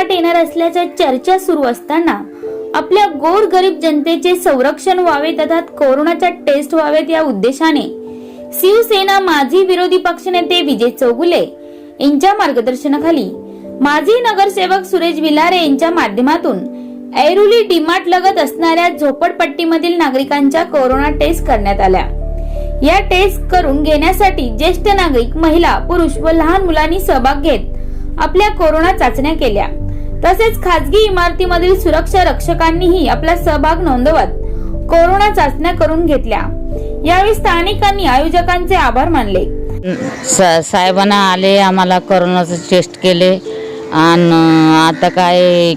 येणार असल्याच्या चर्चा सुरू असताना आपल्या गोर गरीब जनतेचे संरक्षण व्हावे तथा कोरोनाच्या टेस्ट व्हावेत या उद्देशाने शिवसेना माजी विरोधी पक्षनेते विजय चौगुले यांच्या मार्गदर्शनाखाली माजी नगरसेवक सुरेश विलारे यांच्या माध्यमातून ऐरुली डीमार्ट लगत असणाऱ्या झोपडपट्टीमधील नागरिकांच्या कोरोना टेस्ट करण्यात आल्या. या टेस्ट करून घेण्यासाठी ज्येष्ठ नागरिक महिला पुरुष व लहान मुलांनी सहभाग घेत आपल्या कोरोना चाचण्या केल्या. तसेच खासगी इमारतीमधील सुरक्षा रक्षकांनीही आपला सहभाग नोंदवत कोरोना चाचण्या करून घेतल्या. यावेळी स्थानिकांनी आयोजकांचे आभार मानले. सा साहेबांना आले आम्हाला करोनाचं टेस्ट केले. आणि आता काय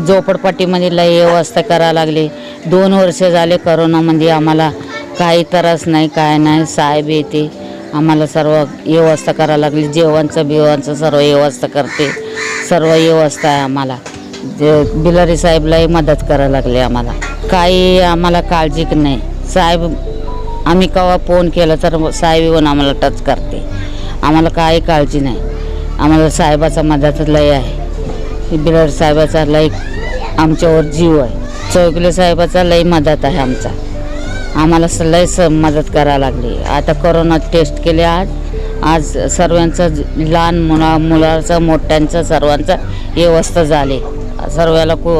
झोपडपट्टीमध्ये लय व्यवस्था करायला लागली. दोन वर्ष झाले करोनामध्ये आम्हाला काही त्रास नाही काय नाही. साहेब येते आम्हाला सर्व व्यवस्था करायला लागली. जेवणचं बिवणचं सर्व व्यवस्था करते. सर्व व्यवस्था आहे आम्हाला. जे बिलारी साहेबलाही मदत करायला लागली आम्हाला. काही आम्हाला काळजी नाही. साहेब आम्ही केव्हा फोन केला तर साहेब येऊन आम्हाला टच करते. आम्हाला काही काळजी नाही. आम्हाला साहेबाचा मदत लय आहे. बिलारी साहेबाचा लय आमच्यावर जीव आहे. चौगले साहेबाचा लय मदत आहे आमचा. आम्हाला स- लय स मदत करायला लागली. आता करोना टेस्ट केले आज. आज सर्वांचं लहान मुला मुलाचं मोठ्यांचं सर्वांचं व्यवस्था झाली. सर्वाला को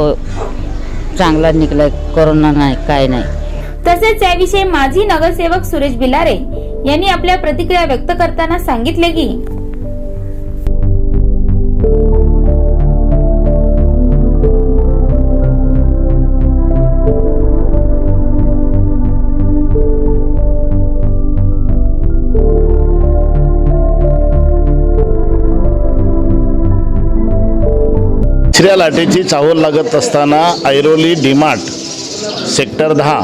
चांगला निघलं कोरोना नाही काय नाही. तसेच याविषयी माजी नगरसेवक सुरेश बिलारे यांनी आपल्या प्रतिक्रिया व्यक्त करताना सांगितले की तिसऱ्या लाटेची चाहूल लागत असताना ऐरोली डीमार्ट सेक्टर दहा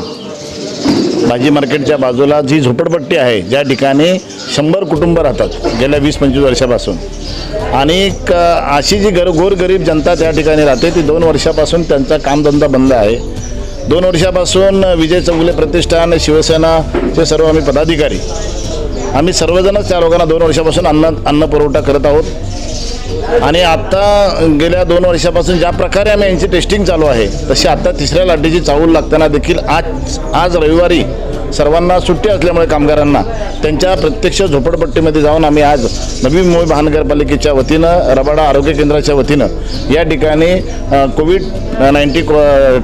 भाजी मार्केटच्या बाजूला जी झोपडपट्टी आहे ज्या ठिकाणी शंभर कुटुंब राहतात गेल्या वीस पंचवीस वर्षापासून. आणि क- अशी जी गर गोरगरीब जनता त्या ठिकाणी राहते ती दोन वर्षापासून त्यांचा कामधंदा बंद आहे. दोन वर्षापासून विजय चौगुले प्रतिष्ठान शिवसेनाचे सर्व आम्ही पदाधिकारी. आम्ही सर्वजणच त्या लोकांना दोन वर्षापासून अन्न अन्न पुरवठा करत आहोत. आणि आत्ता गेल्या दोन वर्षापासून ज्या प्रकारे आम्ही यांची टेस्टिंग चालू आहे तशी आत्ता तिसऱ्या लाटेची चाहूल लागताना देखील आज आज रविवारी सर्वांना सुट्टी असल्यामुळे कामगारांना त्यांच्या प्रत्यक्ष झोपडपट्टीमध्ये जाऊन आम्ही आज नवी मुंबई महानगरपालिकेच्या वतीनं रबाडा आरोग्य केंद्राच्या वतीनं या ठिकाणी कोविड नाईन्टी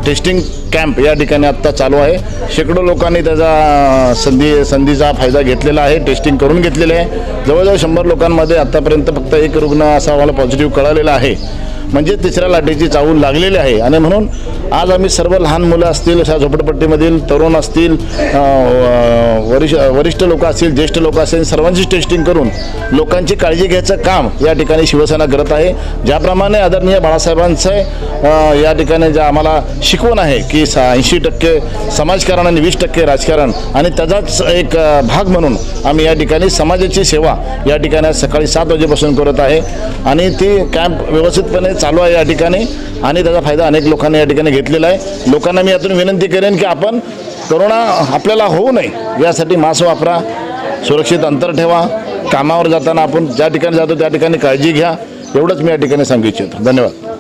टेस्टिंग कॅम्प या ठिकाणी आत्ता चालू आहे. शेकडो लोकांनी त्याचा संधी संधीचा फायदा घेतलेला आहे टेस्टिंग करून घेतलेले आहे. जवळजवळ शंभर लोकांमध्ये आत्तापर्यंत फक्त एक रुग्ण असा आम्हाला पॉझिटिव्ह कळालेला आहे. म्हणजे तिसऱ्या लाटेची चाहूल लागलेली आहे. आणि म्हणून आज आम्ही सर्व लहान मुलं असतील अशा झोपडपट्टीमधील तरुण असतील वरिष्ठ वरिष्ठ लोक असतील ज्येष्ठ लोक असतील सर्वांची टेस्टिंग करून लोकांची काळजी घ्यायचं काम या ठिकाणी शिवसेना करत आहे. ज्याप्रमाणे आदरणीय बाळासाहेबांचं या ठिकाणी ज्या आम्हाला शिकवण आहे की ऐंशी टक्के समाजकारण आणि वीस टक्के राजकारण आणि त्याचाच एक भाग म्हणून आम्ही या ठिकाणी समाजाची सेवा या ठिकाणी सकाळी सात वाजेपासून करत आहे. आणि ती कॅम्प व्यवस्थितपणे चालू आहे या ठिकाणी आणि त्याचा फायदा अनेक लोकांनी या ठिकाणी घेतलेला आहे. लोकांना मी यातून विनंती करेन की आपण करोना आपल्याला होऊ नये यासाठी मास्क वापरा सुरक्षित अंतर ठेवा कामावर जाताना आपण ज्या ठिकाणी जातो त्या ठिकाणी काळजी घ्या एवढंच मी या ठिकाणी सांगू इच्छितो. धन्यवाद.